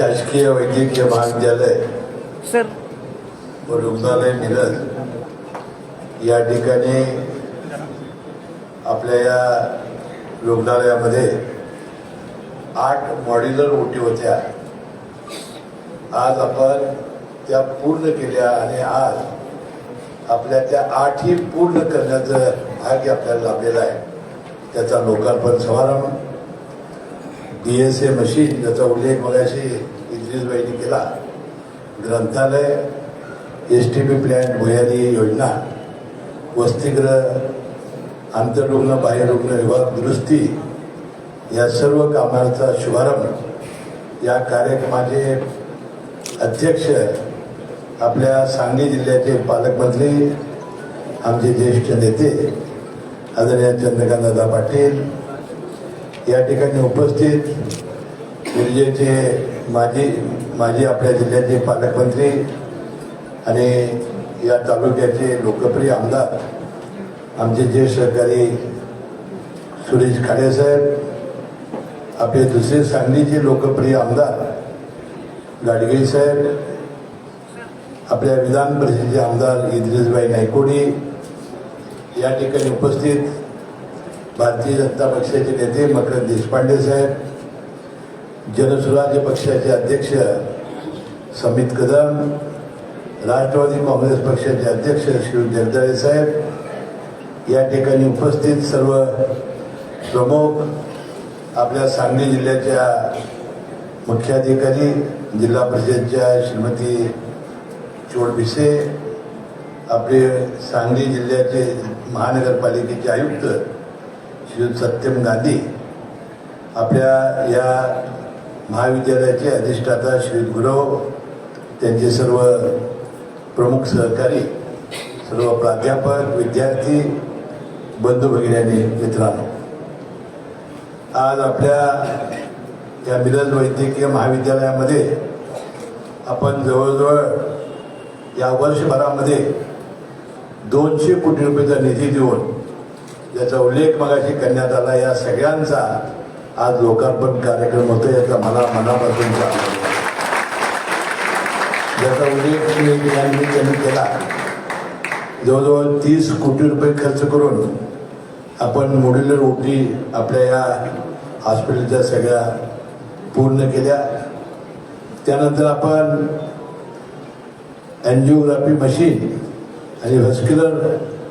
शासकीय वैद्यकीय महाविद्यालय सर. व रुग्णालय मिरज या ठिकाणी आपल्या या रुग्णालयामध्ये आठ मॉड्युलर ओटी होत्या. आज आपण त्या पूर्ण केल्या आणि आज आपल्या त्या आठही पूर्ण करण्याचं भाग्य आपल्याला लाभलेलं आहे. त्याचा लोकार्पण समारंभ डी एस ए मशीन ज्याचा उल्लेख मगाशी इद्रिसबाईंनी केला. ग्रंथालय एस टी पी प्लॅन भुयारी योजना वसतिगृह आंतररुग्ण बाह्यरुग्ण विभाग दुरुस्ती या सर्व कामांचा शुभारंभ. या कार्यक्रमाचे अध्यक्ष आपल्या सांगली जिल्ह्याचे पालकमंत्री आमचे ज्येष्ठ नेते आदरणीय चंद्रकांतदादा पाटील या ठिकाणी उपस्थित मिरजेचे माझी माझी आपल्या जिल्ह्याचे पालकमंत्री आणि या तालुक्याचे लोकप्रिय आमदार आमचे ज्येष्ठ सहकारी सुरेश खाडेसाहेब आपले दुसरे सांगलीचे लोकप्रिय आमदार गाडगे साहेब आपल्या विधान परिषदेचे आमदार इद्रिसबाई नायकोडी या ठिकाणी उपस्थित भारतीय जनता पक्षाचे नेते मकरंद देशपांडे साहेब जनसुराज्य पक्षाचे अध्यक्ष समित कदम राष्ट्रवादी काँग्रेस पक्षाचे अध्यक्ष श्री जगदाळे साहेब या ठिकाणी उपस्थित सर्व प्रमुख आपल्या सांगली जिल्ह्याच्या मुख्याधिकारी जिल्हा परिषदच्या श्रीमती चोडबिसे आपले सांगली जिल्ह्याचे महानगरपालिकेचे आयुक्त श्री सत्यम गांधी आपल्या या महाविद्यालयाचे अधिष्ठाता श्री गुरव त्यांचे सर्व प्रमुख सहकारी सर्व प्राध्यापक विद्यार्थी बंधू भगिनी मित्रांनो. आज आपल्या या मिरज वैद्यकीय महाविद्यालयामध्ये आपण जवळजवळ या वर्षभरामध्ये दोनशे कोटी रुपयेचा निधी देऊन ज्याचा उल्लेख मगाशी करण्यात आला. या सगळ्यांचा आज लोकार्पण कार्यक्रम होतो याचा मला मनापासून ज्याचा उल्लेख श्री त्यांनी केला. जवळजवळ तीस कोटी रुपये खर्च करून आपण मोड्युलर ओटी आपल्या या हॉस्पिटलच्या सगळ्या पूर्ण केल्या. त्यानंतर आपण अँजिओग्राफी मशीन आणि व्हस्क्युलर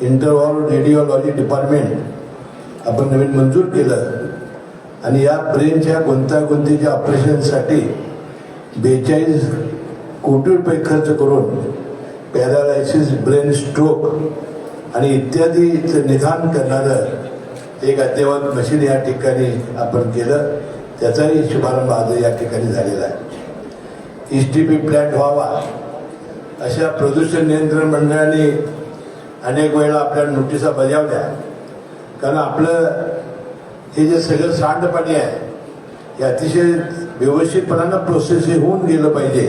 इंटरव्हॉल रेडिओलॉजी डिपार्टमेंट आपण नवीन मंजूर केलं. आणि या ब्रेनच्या गुंतागुंतीच्या ऑपरेशनसाठी बेचाळीस कोटी रुपये खर्च करून पॅरालायसिस ब्रेन स्ट्रोक आणि इत्यादीचं निदान करणारं एक अद्ययावत मशीन या ठिकाणी आपण केलं. त्याचाही शुभारंभ आज या ठिकाणी झालेला आहे. एस टी पी प्लॅट व्हावा. अशा प्रदूषण नियंत्रण मंडळाने अनेक वेळा आपल्या नोटिसा बजावल्या. कारण आपलं हे जे सगळं सांडपाणी आहे हे अतिशय व्यवस्थितपणानं प्रोसेस हे होऊन गेलं पाहिजे.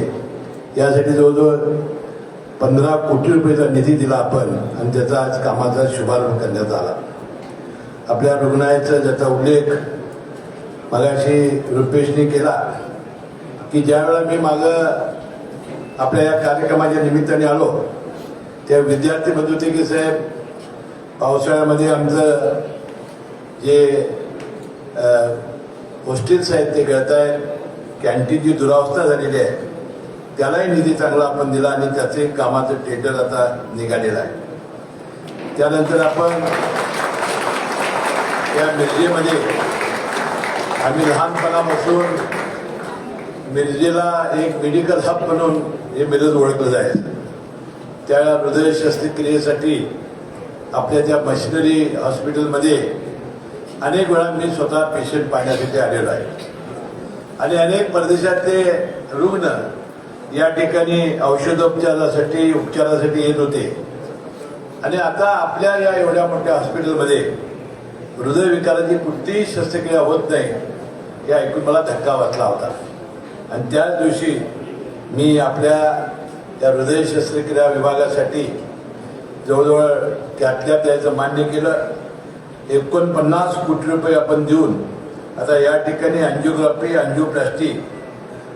यासाठी जवळजवळ पंधरा कोटी रुपयाचा निधी दिला आपण आणि त्याचा आज कामाचा शुभारंभ करण्यात आला. आपल्या रुग्णालयाचा ज्याचा उल्लेख मगाशी रुपेशने केला की ज्यावेळेला मी मागं आपल्या या कार्यक्रमाच्या निमित्ताने आलो त्या विद्यार्थी म्हणत होते की साहेब पावसाळ्यामध्ये आमचं जे हॉस्टेल्स साहित्य ते गळत आहेत कॅन्टीनची दुरावस्था झालेली आहे त्यालाही निधी चांगला आपण दिला आणि त्याचे कामाचं टेंडर आता निघालेलं आहे. त्यानंतर आपण या मिरजेमध्ये आम्ही लहानपणापासून मिरजेला एक मेडिकल हब म्हणून हे मिरज ओळखलं जायचं त्या हृदय शस्त्रक्रियेसाठी आपल्या त्या मशिनरी हॉस्पिटलमध्ये अनेक वेळा मी स्वतः पेशंट पाहण्यासाठी आलेलो आहे. आणि अनेक परदेशातले रुग्ण या ठिकाणी औषधोपचारासाठी उपचारासाठी येत होते. आणि आता आपल्या या एवढ्या मोठ्या हॉस्पिटलमध्ये हृदयविकाराची कुठलीही शस्त्रक्रिया होत नाही हे ऐकून मला धक्का वाचला होता. आणि त्याच दिवशी मी आपल्या त्या हृदय शस्त्रक्रिया विभागासाठी जवळजवळ त्यातल्या त्याचं मान्य केलं. एकोणपन्नास कोटी रुपये आपण देऊन आता या ठिकाणी अँजिओग्राफी अँजिओप्लास्टी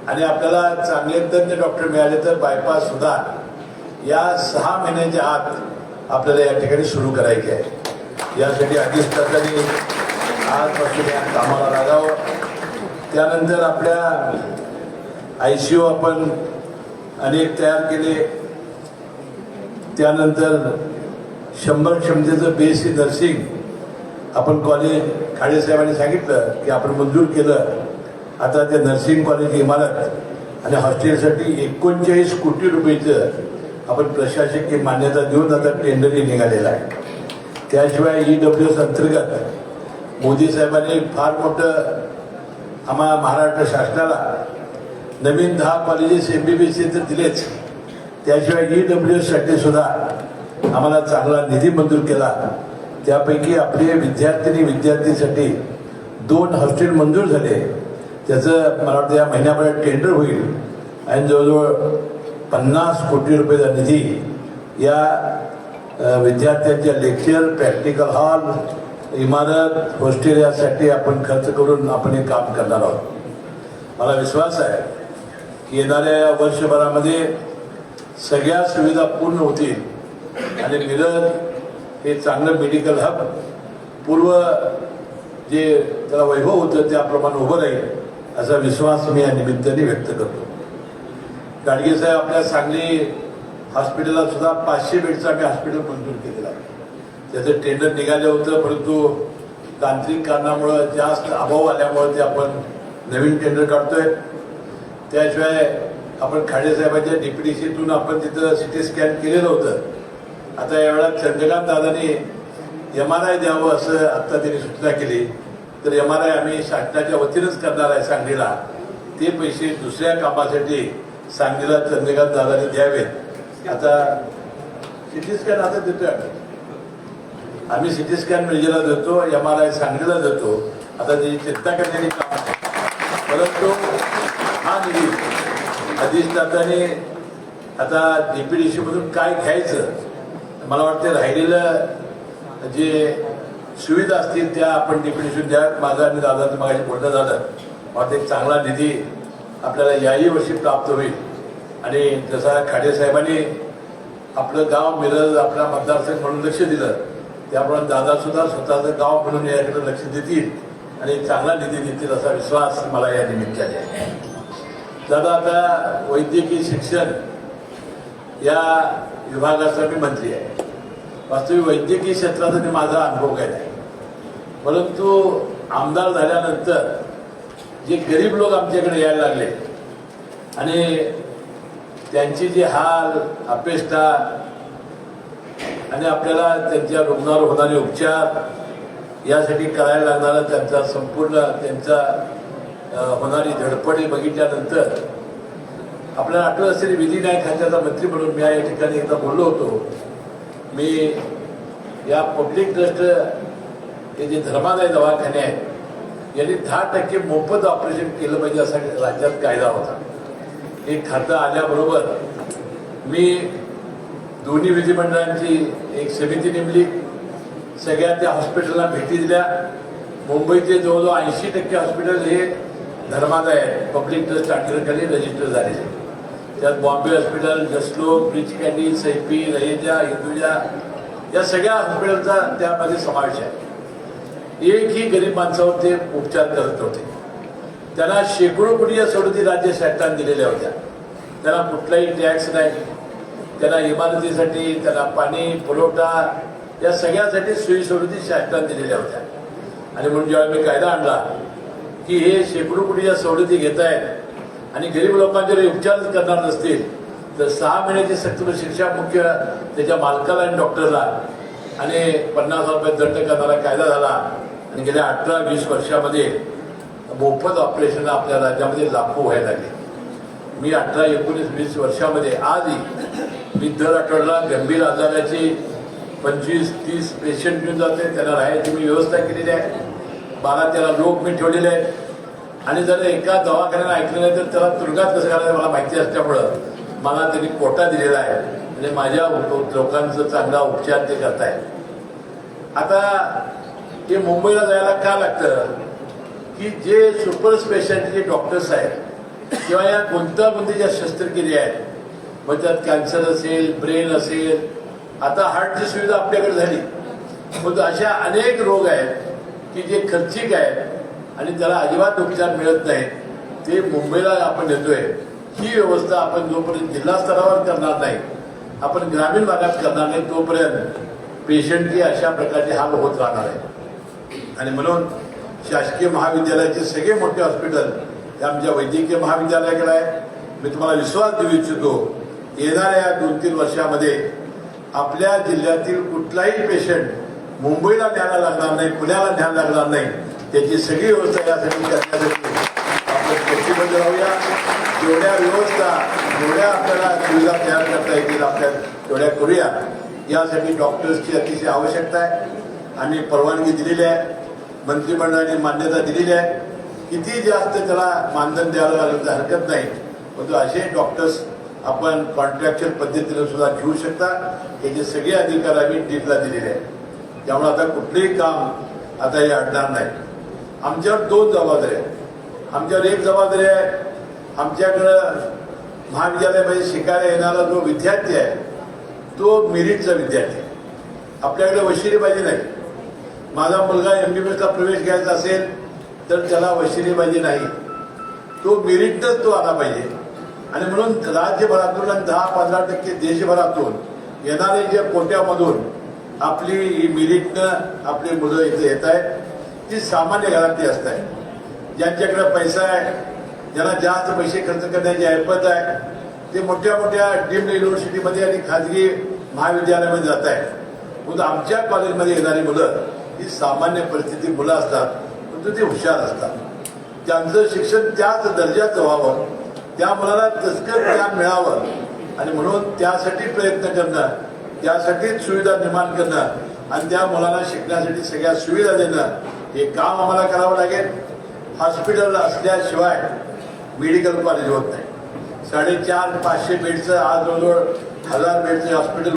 आणि आपल्याला चांगले तज्ज्ञ डॉक्टर मिळाले तर बायपास सुद्धा. या सहा महिन्याच्या आत आपल्याला या ठिकाणी सुरू करायची आहे. यासाठी आधीच तज्ञांनी आजपासून या कामाला लागावं. त्यानंतर आपल्या आय सी यू आपण अनेक तयार केले. त्यानंतर शंभर क्षमतेचं बी एस सी नर्सिंग आपण कॉलेज खाडेसाहेबांनी सांगितलं की आपण मंजूर केलं. आता त्या नर्सिंग कॉलेज इमारत आणि हॉस्टेलसाठी एकोणचाळीस कोटी रुपयेचं आपण प्रशासकीय मान्यता देऊन आता टेंडरही निघालेलं आहे. त्याशिवाय ई डब्ल्यू एस अंतर्गत मोदी साहेबांनी फार मोठं आम्हा महाराष्ट्र शासनाला नवीन दहा colleges M B B S तर दिलेच. त्याशिवाय ई डब्ल्यू एससाठी सुद्धा आम्हाला चांगला निधी मंजूर केला. त्यापैकी आपले विद्यार्थिनी विद्यार्थीसाठी दोन हॉस्टेल मंजूर झाले. त्याचं मला वाटतं या महिन्याभरात टेंडर होईल. आणि जवळजवळ पन्नास कोटी रुपयाचा निधी या विद्यार्थ्यांच्या लेक्चर प्रॅक्टिकल हॉल इमारत हॉस्टेल यासाठी आपण खर्च करून आपण हे काम करणार आहोत. मला विश्वास आहे की येणाऱ्या वर्षभरामध्ये सगळ्या सुविधा पूर्ण होतील आणि मिरज हे चांगलं मेडिकल हब पूर्व जे त्याला वैभव होतं त्याप्रमाणे उभं राहील असा विश्वास मी या निमित्ताने व्यक्त करतो. गाडगे साहेब आपल्या सांगली हॉस्पिटलला सुद्धा पाचशे बेडचं आम्ही हॉस्पिटल मंजूर केलेलं आहे. त्याचं टेंडर निघालं होतं परंतु तांत्रिक कारणामुळं जास्त अभाव आल्यामुळं ते आपण नवीन टेंडर काढतोय. त्याशिवाय आपण खाडे साहेबांच्या डीपीडीसीतून आपण तिथं सी टी स्कॅन केलेलं होतं. आता यावेळा चंद्रकांत दादानी एम आर आय द्यावं असं आत्ता त्यांनी सूचना केली. तर एम आर आय आम्ही शासनाच्या वतीनंच करणार आहे सांगलीला. ते पैसे दुसऱ्या कामासाठी सांगलीला चंद्रकांत दादाने द्यावेत. आता सिटी स्कॅन आता देतोय आम्ही. सिटी स्कॅन मिरजेला देतो एम आर आय सांगलीला देतो. आता त्याची चिंता करण्याची काम आहे. परंतु हा निधी अधिष्ठाताने आता डीपीडीसी मधून काय घ्यायचं? मला वाटतं राहिलेलं जे सुविधा असतील त्या आपण डीपीडीसी द्या माझा आणि दादाचं मागायचं बोलणं झालं. वाटतं एक चांगला निधी आपल्याला याही वर्षी प्राप्त होईल. आणि जसा खाडे साहेबांनी आपलं गाव मिरज आपला मतदारसंघ म्हणून लक्ष दिलं त्याप्रमाणे दादासुद्धा स्वतःचं गाव म्हणून याकडे लक्ष देतील आणि चांगला निधी देतील असा विश्वास मला या निमित्ताने आहे. दादा आता वैद्यकीय शिक्षण या विभागाचा मी मंत्री आहे. वास्तविक वैद्यकीय क्षेत्राचा मी माझा अनुभव काय आहे परंतु आमदार झाल्यानंतर जे गरीब लोक आमच्याकडे यायला लागले आणि त्यांची जी हाल अपेष्टा आणि आपल्याला त्यांच्या रुग्णावर होणारे उपचार यासाठी करायला लागणारा त्यांचा संपूर्ण त्यांचा होणारी धडपडी बघितल्यानंतर आपल्याला आठवत असेल विधी नाही खात्याचा मंत्री म्हणून मी या ठिकाणी एकदा बोललो होतो. मी या पब्लिक ट्रस्ट हे जे धर्मादाय दवाखाने आहेत यांनी दहा टक्के मोफत ऑपरेशन केलं पाहिजे असा राज्यात कायदा होता. हे खातं आल्याबरोबर मी दोन्ही विधिमंडळांची एक समिती नेमली सगळ्या त्या हॉस्पिटलला भेटी दिल्या. मुंबईचे जवळजवळ ऐंशी टक्के हॉस्पिटल हे धर्मादाय आहेत पब्लिक ट्रस्ट अंडरखाली रजिस्टर झालेले त्यात बॉम्बे हॉस्पिटल जसलोक ब्रिज कॅन्डी सैफी रयेजा हिंदुजा या सगळ्या हॉस्पिटलचा त्यामध्ये समावेश आहे. एकही गरीब माणसावर ते उपचार करत होते त्यांना शेकडो कोटीच्या या सवलती राज्य शासनाने दिलेल्या होत्या. त्यांना कुठलाही टॅक्स नाही. त्यांना इमारतीसाठी त्यांना पाणी पुरवठा या सगळ्यासाठी सोयी सवलती शासनाने दिलेल्या होत्या. आणि म्हणून जेव्हा मी कायदा आणला की हे शेकडो कोटीच्या सवलती घेत आहेत आणि गरीब लोकांचे जर उपचार करणार नसतील तर सहा महिन्याची सक्तीवर शिक्षा मुख्य त्याच्या मालकाला आणि डॉक्टरला आणि पन्नास हजार रुपये दंड करणारा कायदा झाला आणि गेल्या अठरा वीस वर्षामध्ये मोफत ऑपरेशन आपल्या राज्यामध्ये लाखो व्हायला लागले. मी अठरा एकोणीस वीस वर्षामध्ये आजही मी दर आठवड्याला गंभीर आजाराची पंचवीस तीस पेशंट घेऊन जाते. त्यांना राहायची मी व्यवस्था केलेली आहे. बारा तेरा लोक मी ठेवलेले आहेत. आणि जर एका दवाखान्यानं ऐकलं नाही तर त्याला तुरुंगात कसं करायचं मला माहिती असल्यामुळं मला त्यांनी कोटा दिलेला आहे. म्हणजे माझ्या लोकांचा चांगला उपचार ते करतायत. आता हे मुंबईला जायला का लागतं? की जे सुपर स्पेशालिटी डॉक्टर्स आहेत किंवा या गुंतागुंतीच्या शस्त्रक्रिया आहेत मग त्यात कॅन्सर असेल ब्रेन असेल आता हार्टची सुविधा आपल्याकडे झाली. मग अशा अनेक रोग आहेत की जे खर्चिक आहेत आणि त्याला अजिबात उपचार मिळत नाहीत ते मुंबईला आपण देतोय ही व्यवस्था आपण जोपर्यंत जिल्हा स्तरावर करणार नाही आपण ग्रामीण भागात करणार नाही तोपर्यंत पेशंटची अशा प्रकारचे हाल होत राहणार आहे. आणि म्हणून शासकीय महाविद्यालयाचे सगळे मोठे हॉस्पिटल हे आमच्या वैद्यकीय महाविद्यालयाकडे आहे. मी तुम्हाला विश्वास देऊ इच्छितो येणाऱ्या या दोन तीन वर्षामध्ये आपल्या जिल्ह्यातील कुठलाही पेशंट मुंबईला न्यायला लागणार नाही पुण्याला न्यायला लागणार नाही त्याची सगळी व्यवस्था यासाठी करण्यासाठी आपण कटिबद्ध राहूया. जेवढ्या व्यवस्था जेवढ्या आपल्याला सुविधा तयार करता येतील आपल्या तेवढ्या करूया. यासाठी डॉक्टर्सची अतिशय आवश्यकता आहे आणि परवानगी दिलेली आहे. मंत्रिमंडळाने मान्यता दिलेली आहे. किती जास्त त्याला मानधन द्यावं लागलं तर हरकत नाही. परंतु असे डॉक्टर्स आपण कॉन्ट्रॅक्च्युअल पद्धतीने सुद्धा घेऊ शकता. याचे सगळे अधिकार आम्ही डीपला दिलेले आहेत. त्यामुळे आता कुठलेही काम आता हे अडणार नाही. आमच्यावर दोन जबाबदारी आहेत. आमच्यावर एक जबाबदारी आहे आमच्याकडं महाविद्यालयामध्ये शिकायला येणारा जो विद्यार्थी आहे तो मेरिटचा विद्यार्थी आहे. आपल्याकडे वशिरीबाजी नाही. माझा मुलगा एम बी एमबीबीएसला प्रवेश घ्यायचा असेल तर त्याला वशिरीबाजी नाही. तो मेरिटनंच तो आला पाहिजे. आणि म्हणून राज्यभरातून आणि दहा पंधरा टक्के देशभरातून येणारे जे कोट्यामधून आपली मेरिटनं आपली मुलं इथे येत आहेत ती सामान्य घरातली असत ज्यांच्याकडे पैसा आहे ज्यांना जास्त पैसे खर्च करण्याची ऐपत आहे ते मोठ्या मोठ्या डीम्ड युनिव्हर्सिटीमध्ये आणि खाजगी महाविद्यालयामध्ये जात आहेत. म्हणून आमच्या कॉलेजमध्ये येणारी मुलं ही सामान्य परिस्थिती मुलं असतात परंतु ते हुशार असतात. त्यांचं शिक्षण त्याच दर्जाचं व्हावं त्या मुलाला तस्कर ज्ञान मिळावं आणि म्हणून त्यासाठी प्रयत्न करणं त्यासाठीच सुविधा निर्माण करणं आणि त्या मुलाला शिकण्यासाठी सगळ्या सुविधा देणं हे काम आम्हाला करावं लागेल. हॉस्पिटल असल्याशिवाय मेडिकल कॉलेज होत नाही. साडेचार पाचशे बेडचं आज जवळजवळ हजार बेडचं हॉस्पिटल